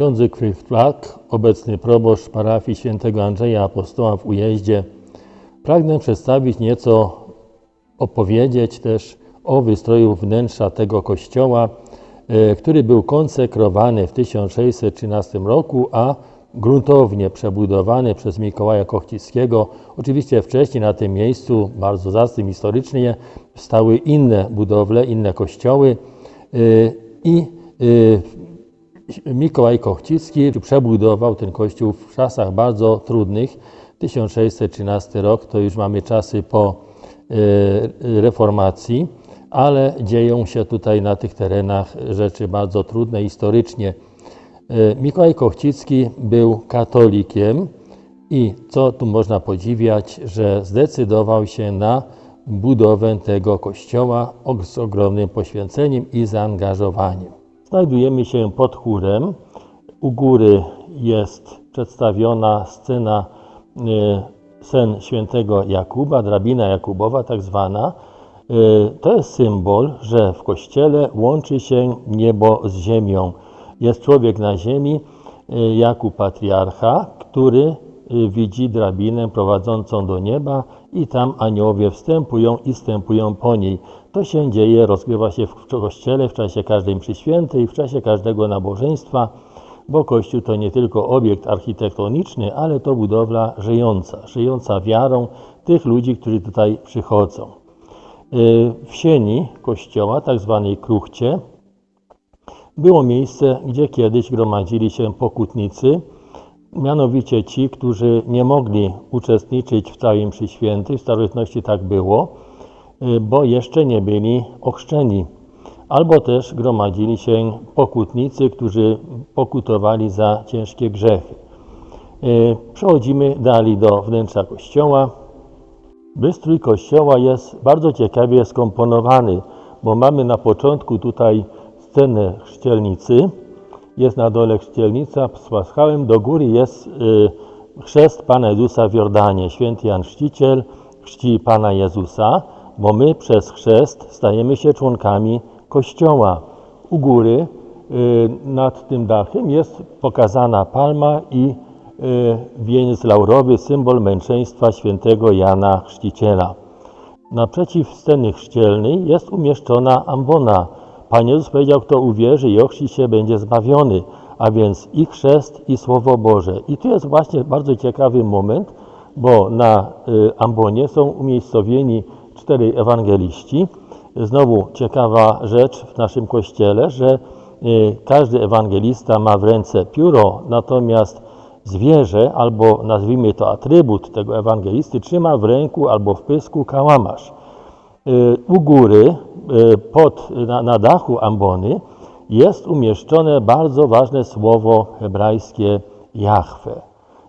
Ksiądz Zygfryd Flak, obecny proboszcz parafii świętego Andrzeja Apostoła w Ujeździe, pragnę przedstawić nieco, opowiedzieć też o wystroju wnętrza tego kościoła, e, który był konsekrowany w 1613 roku, a gruntownie przebudowany przez Mikołaja Kochcickiego. Oczywiście wcześniej na tym miejscu, bardzo zacnym historycznie, stały inne budowle, inne kościoły e, i e, Mikołaj Kochcicki przebudował ten kościół w czasach bardzo trudnych. 1613 rok to już mamy czasy po reformacji, ale dzieją się tutaj na tych terenach rzeczy bardzo trudne historycznie. E, Mikołaj Kochcicki był katolikiem i co tu można podziwiać, że zdecydował się na budowę tego kościoła z ogromnym poświęceniem i zaangażowaniem. Znajdujemy się pod chórem. U góry jest przedstawiona scena e, sen świętego Jakuba, drabina Jakubowa tak zwana. E, to jest symbol, że w kościele łączy się niebo z ziemią. Jest człowiek na ziemi, e, Jakub patriarcha, który widzi drabinę prowadzącą do nieba i tam aniołowie wstępują i wstępują po niej. To się dzieje, rozgrywa się w kościele w czasie każdej mszy świętej, w czasie każdego nabożeństwa, bo kościół to nie tylko obiekt architektoniczny, ale to budowla żyjąca, żyjąca wiarą tych ludzi, którzy tutaj przychodzą. E, w sieni kościoła, tak zwanej kruchcie, było miejsce, gdzie kiedyś gromadzili się pokutnicy, mianowicie ci, którzy nie mogli uczestniczyć w całej mszy świętej, w starożytności tak było, y, bo jeszcze nie byli ochrzczeni. Albo też gromadzili się pokutnicy, którzy pokutowali za ciężkie grzechy. Y, przechodzimy dalej do wnętrza kościoła. Wystrój kościoła jest bardzo ciekawie skomponowany, bo mamy na początku tutaj scenę chrzcielnicy. Jest na dole chrzcielnica z paschałem, do góry jest y, chrzest Pana Jezusa w Jordanie. Święty Jan Chrzciciel chrzci Pana Jezusa, bo my przez chrzest stajemy się członkami Kościoła. U góry y, nad tym dachem jest pokazana palma i y, wieniec laurowy, symbol męczeństwa świętego Jana Chrzciciela. Naprzeciw sceny chrzcielnej jest umieszczona ambona, Pan Jezus powiedział, kto uwierzy i ochrzci się, będzie zbawiony, a więc i chrzest, i Słowo Boże. I tu jest właśnie bardzo ciekawy moment, bo na y, ambonie są umiejscowieni cztery ewangeliści. Znowu ciekawa rzecz w naszym kościele, że y, każdy ewangelista ma w ręce pióro, natomiast zwierzę, albo nazwijmy to atrybut tego ewangelisty, trzyma w ręku albo w pysku kałamarz. Y, u góry E, pod, na, na dachu ambony jest umieszczone bardzo ważne słowo hebrajskie Jahwe.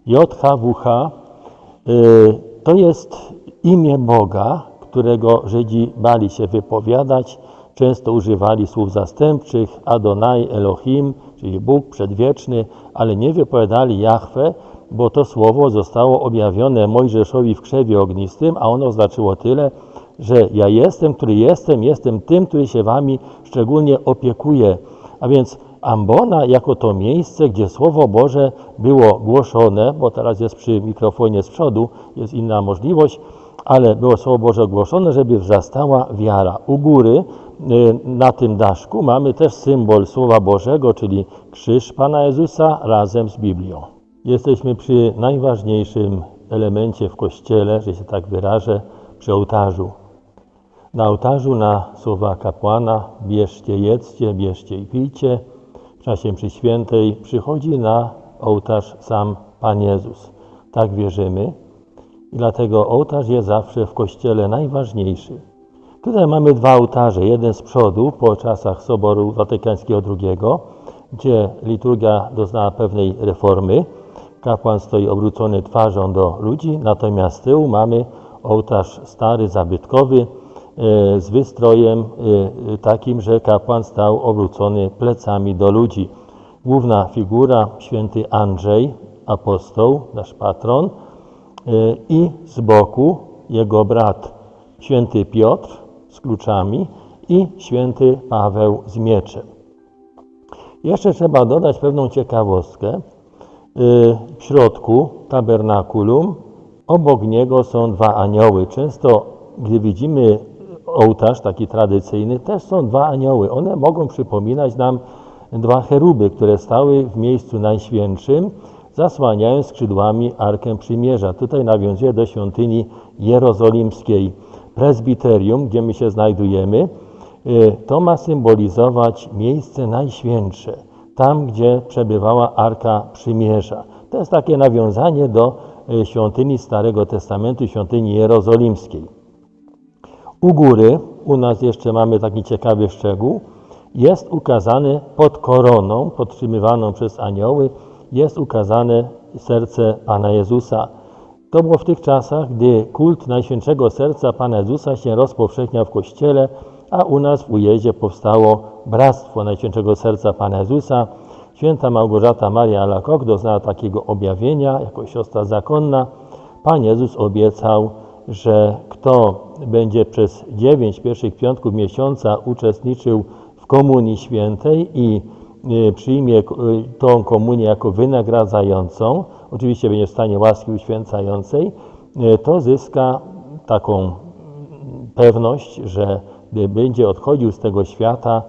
JHWH e, to jest imię Boga, którego Żydzi bali się wypowiadać. Często używali słów zastępczych Adonai Elohim, czyli Bóg przedwieczny, ale nie wypowiadali Jahwe, bo to słowo zostało objawione Mojżeszowi w krzewie ognistym, a ono znaczyło tyle, że ja jestem, który jestem, jestem tym, który się wami szczególnie opiekuje. A więc ambona jako to miejsce, gdzie Słowo Boże było głoszone, bo teraz jest przy mikrofonie z przodu, jest inna możliwość, ale było Słowo Boże głoszone, żeby wzrastała wiara. U góry y, na tym daszku mamy też symbol Słowa Bożego, czyli krzyż Pana Jezusa razem z Biblią. Jesteśmy przy najważniejszym elemencie w Kościele, że się tak wyrażę, przy ołtarzu. Na ołtarzu na słowa kapłana bierzcie, jedzcie, bierzcie i pijcie. W czasie mszy świętej przychodzi na ołtarz sam Pan Jezus. Tak wierzymy i dlatego ołtarz jest zawsze w Kościele najważniejszy. Tutaj mamy dwa ołtarze. Jeden z przodu po czasach Soboru Watykańskiego II, gdzie liturgia doznała pewnej reformy. Kapłan stoi obrócony twarzą do ludzi, natomiast z tyłu mamy ołtarz stary, zabytkowy, z wystrojem e, takim, że kapłan stał obrócony plecami do ludzi. Główna figura święty Andrzej, apostoł, nasz patron, e, i z boku jego brat święty Piotr z kluczami i święty Paweł z mieczem. Jeszcze trzeba dodać pewną ciekawostkę. W środku tabernakulum obok niego są dwa anioły. Często, gdy widzimy ołtarz taki tradycyjny, też są dwa anioły. One mogą przypominać nam dwa cheruby, które stały w miejscu najświętszym, zasłaniając skrzydłami Arkę Przymierza. Tutaj nawiązuje do świątyni jerozolimskiej. Prezbiterium, gdzie my się znajdujemy, y, to ma symbolizować miejsce najświętsze, tam gdzie przebywała Arka Przymierza. To jest takie nawiązanie do y, świątyni Starego Testamentu, świątyni jerozolimskiej. U góry, u nas jeszcze mamy taki ciekawy szczegół, jest ukazany pod koroną, podtrzymywaną przez anioły, jest ukazane serce Pana Jezusa. To było w tych czasach, gdy kult Najświętszego Serca Pana Jezusa się rozpowszechniał w Kościele, a u nas w ujeździe powstało Bractwo Najświętszego Serca Pana Jezusa. Święta Małgorzata Maria Alakok doznała takiego objawienia jako siostra zakonna. Pan Jezus obiecał, że kto będzie przez dziewięć pierwszych piątków miesiąca uczestniczył w Komunii Świętej i y, przyjmie y, tą komunię jako wynagradzającą, oczywiście będzie w stanie łaski uświęcającej, y, to zyska taką pewność, że gdy będzie odchodził z tego świata,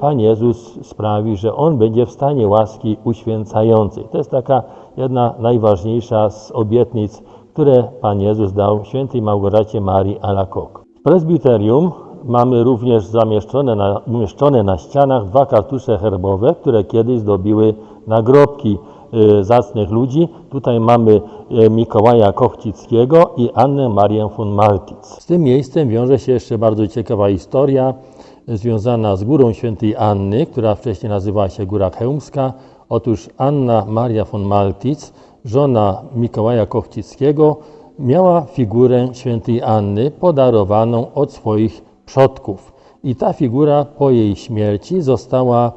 Pan Jezus sprawi, że On będzie w stanie łaski uświęcającej. To jest taka jedna najważniejsza z obietnic, które Pan Jezus dał świętej Małgorzacie Marii Alakok. W prezbiterium mamy również zamieszczone na, umieszczone na ścianach dwa kartusze herbowe, które kiedyś zdobiły nagrobki e, zacnych ludzi. Tutaj mamy e, Mikołaja Kochcickiego i Annę Marię von Maltitz. Z tym miejscem wiąże się jeszcze bardzo ciekawa historia e, związana z górą świętej Anny, która wcześniej nazywała się Góra Chełmska. Otóż Anna Maria von Maltitz, żona Mikołaja Kochcickiego, miała figurę świętej Anny podarowaną od swoich przodków. I ta figura po jej śmierci została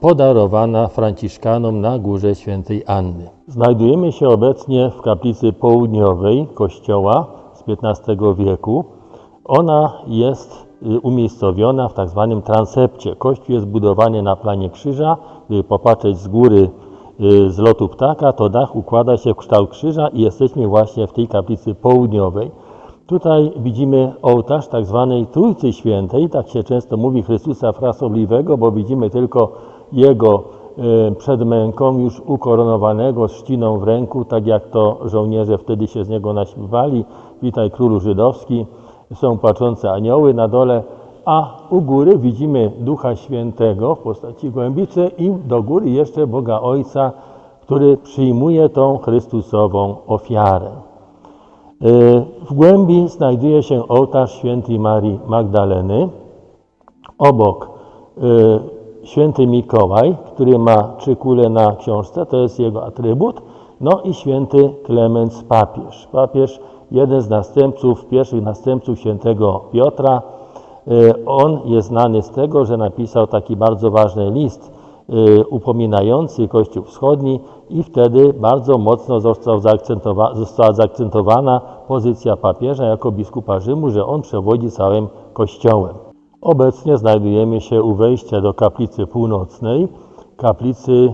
podarowana Franciszkanom na górze świętej Anny. Znajdujemy się obecnie w kaplicy południowej kościoła z XV wieku. Ona jest y, umiejscowiona w tak zwanym transepcie. Kościół jest budowany na planie krzyża. Gdy popatrzeć z góry z lotu ptaka, to dach układa się w kształt krzyża i jesteśmy właśnie w tej kaplicy południowej. Tutaj widzimy ołtarz tak zwanej Trójcy Świętej, tak się często mówi Chrystusa Frasobliwego, bo widzimy tylko Jego e, przed męką już ukoronowanego z trzciną w ręku, tak jak to żołnierze wtedy się z niego naśmiewali. Witaj królu żydowski, są płaczące anioły na dole, a u góry widzimy Ducha Świętego w postaci głębicy i do góry jeszcze Boga Ojca, który przyjmuje tą Chrystusową ofiarę. W głębi znajduje się ołtarz świętej Marii Magdaleny. Obok y, święty Mikołaj, który ma trzy kule na książce, to jest jego atrybut. No i święty Klemens papież. Papież, jeden z następców, pierwszych następców świętego Piotra. Y, On jest znany z tego, że napisał taki bardzo ważny list y, upominający Kościół Wschodni i wtedy bardzo mocno został zaakcentowa została zaakcentowana pozycja papieża jako biskupa Rzymu, że on przewodzi całym Kościołem. Obecnie znajdujemy się u wejścia do kaplicy północnej, kaplicy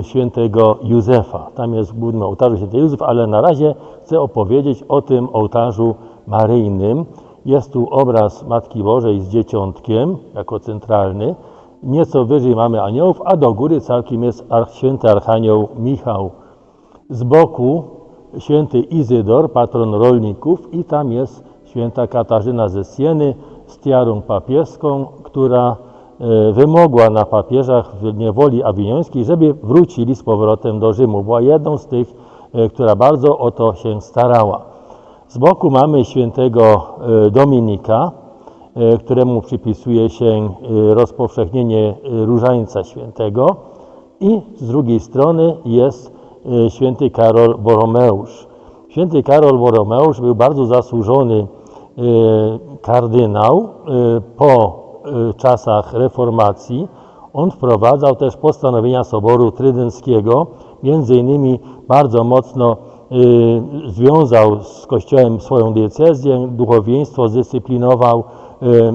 y, świętego Józefa. Tam jest w głównym ołtarzu święty Józef, ale na razie chcę opowiedzieć o tym ołtarzu maryjnym. Jest tu obraz Matki Bożej z Dzieciątkiem jako centralny. Nieco wyżej mamy aniołów, a do góry całkiem jest święty Archanioł Michał. Z boku święty Izydor, patron rolników i tam jest święta Katarzyna ze Sieny z tiarą papieską, która e, wymogła na papieżach w niewoli awiniońskiej, żeby wrócili z powrotem do Rzymu. Była jedną z tych, e, która bardzo o to się starała. Z boku mamy świętego e, Dominika, któremu przypisuje się rozpowszechnienie Różańca Świętego i z drugiej strony jest święty Karol Boromeusz. Święty Karol Boromeusz był bardzo zasłużony kardynał po czasach reformacji. On wprowadzał też postanowienia Soboru Trydenckiego, między innymi bardzo mocno związał z Kościołem swoją diecezję, duchowieństwo zdyscyplinował,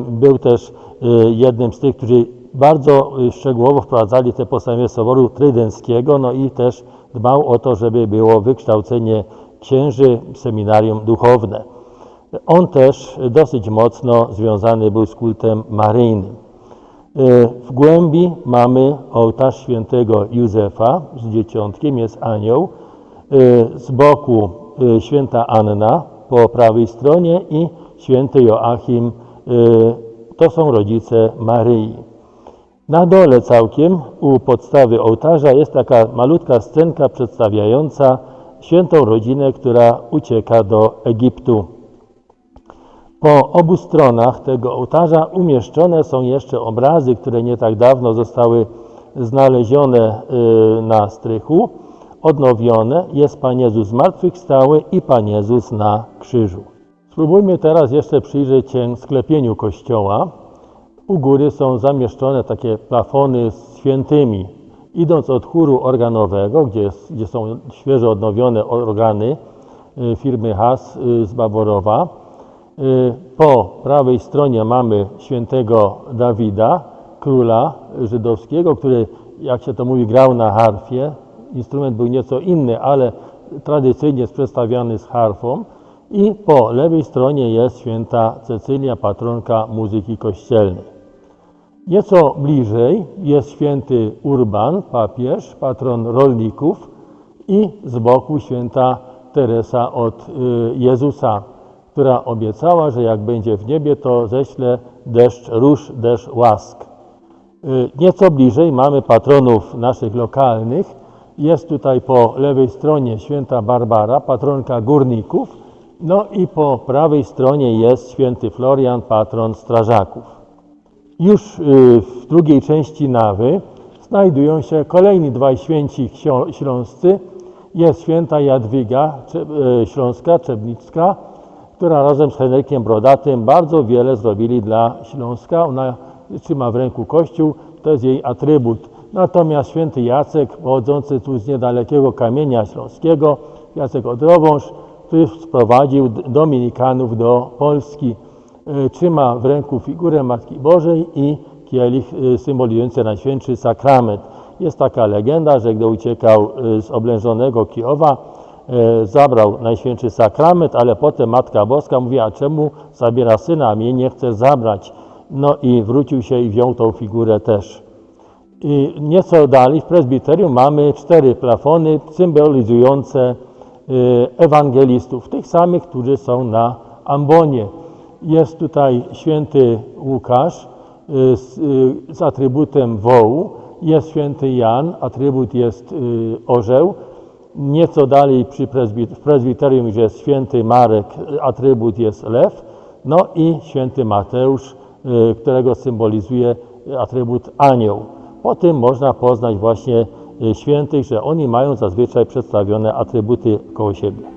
był też jednym z tych, którzy bardzo y, szczegółowo wprowadzali te postanowienia Soboru Trydenckiego, no i też dbał o to, żeby było wykształcenie księży, seminarium duchowne. On też dosyć mocno związany był z kultem maryjnym. Y, W głębi mamy ołtarz świętego Józefa z dzieciątkiem, jest anioł. Y, Z boku y, święta Anna po prawej stronie i święty Joachim. y, To są rodzice Maryi. Na dole całkiem u podstawy ołtarza jest taka malutka scenka przedstawiająca świętą rodzinę, która ucieka do Egiptu. Po obu stronach tego ołtarza umieszczone są jeszcze obrazy, które nie tak dawno zostały znalezione na strychu, odnowione. Jest Pan Jezus zmartwychwstały i Pan Jezus na krzyżu. Spróbujmy teraz jeszcze przyjrzeć się sklepieniu kościoła. U góry są zamieszczone takie plafony z świętymi. Idąc od chóru organowego, gdzie, gdzie są świeżo odnowione organy y, firmy Has y, z Baborowa, y, po prawej stronie mamy świętego Dawida, króla żydowskiego, który, jak się to mówi, grał na harfie. Instrument był nieco inny, ale tradycyjnie jest przedstawiany z harfą. I po lewej stronie jest święta Cecylia, patronka muzyki kościelnej. Nieco bliżej jest święty Urban, papież, patron rolników i z boku święta Teresa od y, Jezusa, która obiecała, że jak będzie w niebie, to ześle deszcz róż, deszcz łask. Y, Nieco bliżej mamy patronów naszych lokalnych. Jest tutaj po lewej stronie święta Barbara, patronka górników, no i po prawej stronie jest święty Florian, patron strażaków. Już y, w drugiej części nawy znajdują się kolejni dwaj święci śląscy. Jest święta Jadwiga y, Śląska, Czebnicka, która razem z Henrykiem Brodatym bardzo wiele zrobili dla Śląska. Ona trzyma w ręku kościół, to jest jej atrybut. Natomiast święty Jacek, pochodzący tu z niedalekiego kamienia śląskiego, Jacek Odrowąż, który sprowadził dominikanów do Polski. Y, Trzyma w ręku figurę Matki Bożej i kielich y, symbolizujący Najświętszy Sakrament. Jest taka legenda, że gdy uciekał y, z oblężonego Kijowa, e, zabrał Najświętszy Sakrament, ale potem Matka Boska mówi, a czemu zabiera syna, a mnie nie chce zabrać? No i wrócił się i wziął tą figurę też. I nieco dalej w prezbiterium mamy cztery plafony symbolizujące y, ewangelistów, tych samych, którzy są na ambonie. Jest tutaj święty Łukasz y, z, y, z atrybutem wołu, jest święty Jan, atrybut jest orzeł. Nieco dalej przy prezbit- w prezbiterium, gdzie jest święty Marek, atrybut jest lew. No i święty Mateusz, którego symbolizuje atrybut anioł. Po tym można poznać właśnie y, świętych, że oni mają zazwyczaj przedstawione atrybuty koło siebie.